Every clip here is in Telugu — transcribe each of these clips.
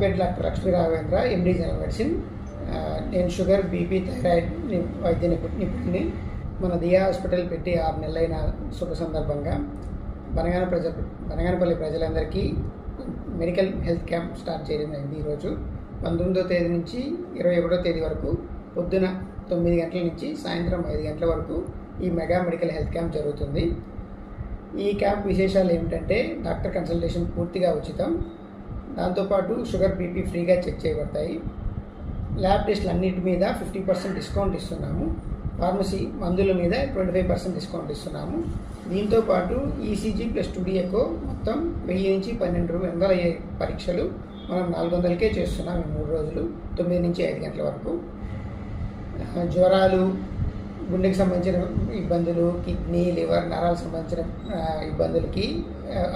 పేరు doctor Lakshmi Raghavendra MD general medicine నేను షుగర్ బీపీ థైరాయిడ్ వైద్య నిపు- నిపుణుని మన దియా హాస్పిటల్ పెట్టి ఆరు నెలలైన శుభ సందర్భంగా బనగాన ప్రజ బనగానపల్లి ప్రజలందరికీ మెడికల్ హెల్త్ క్యాంప్ స్టార్ట్ చేయడం ఈరోజు. పంతొమ్మిదో తేదీ నుంచి ఇరవై ఒకటో తేదీ వరకు పొద్దున తొమ్మిది గంటల నుంచి సాయంత్రం ఐదు గంటల వరకు ఈ మెగా మెడికల్ హెల్త్ క్యాంప్ జరుగుతుంది. ఈ క్యాంప్ విశేషాలు ఏమిటంటే డాక్టర్ కన్సల్టేషన్ పూర్తిగా ఉచితం. దాంతోపాటు షుగర్ బీపీ ఫ్రీగా చెక్ చేయబడతాయి. ల్యాబ్ టెస్ట్లు అన్నిటి మీద ఫిఫ్టీ పర్సెంట్ డిస్కౌంట్ ఇస్తున్నాము. ఫార్మసీ మందుల మీద ట్వంటీ ఫైవ్ పర్సెంట్ డిస్కౌంట్ ఇస్తున్నాము. దీంతో పాటు ఈసీజీ ప్లస్ టుడిఎకో మొత్తం వెయ్యి నుంచి పన్నెండు వందల పరీక్షలు మనం నాలుగు వందలకే చేస్తున్నాం ఈ మూడు రోజులు తొమ్మిది నుంచి ఐదు గంటల వరకు. జ్వరాలు గుండెకి సంబంధించిన ఇబ్బందులు కిడ్నీ లివర్ నరాలకు సంబంధించిన ఇబ్బందులకి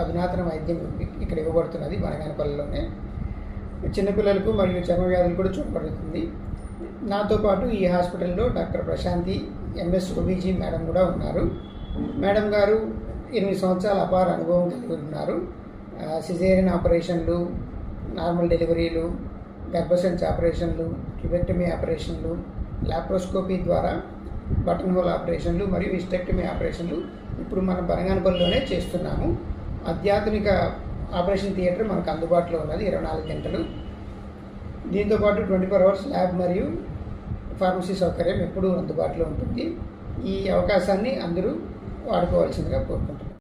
అధునాతన వైద్యం ఇక్కడ ఇవ్వబడుతున్నది వనగానపల్లిలోనే. చిన్నపిల్లలకు మరియు చర్మ వ్యాధులు కూడా చూపబడుతుంది. నాతో పాటు ఈ హాస్పిటల్లో doctor Prashanthi MS OBG madam కూడా ఉన్నారు. మేడం గారు ఎనిమిది సంవత్సరాల అపార అనుభవం కలిగి ఉన్నారు. సిజేరియన్ ఆపరేషన్లు నార్మల్ డెలివరీలు గర్భసంచి ఆపరేషన్లు ట్రిబెక్టమీ ఆపరేషన్లు లాప్రోస్కోపీ ద్వారా బటన్ హోల్ ఆపరేషన్లు మరియు విస్టెక్టమీ ఆపరేషన్లు ఇప్పుడు మన బనగానపల్లిలోనే చేస్తున్నాము. అత్యాధునిక ఆపరేషన్ థియేటర్ మనకు అందుబాటులో ఉన్నది ఇరవై నాలుగు గంటలు. దీంతోపాటు ట్వంటీ ఫోర్ అవర్స్ ల్యాబ్ మరియు ఫార్మసీ సౌకర్యం ఎప్పుడూ అందుబాటులో ఉంటుంది. ఈ అవకాశాన్ని అందరూ వాడుకోవాల్సిందిగా కోరుకుంటున్నాను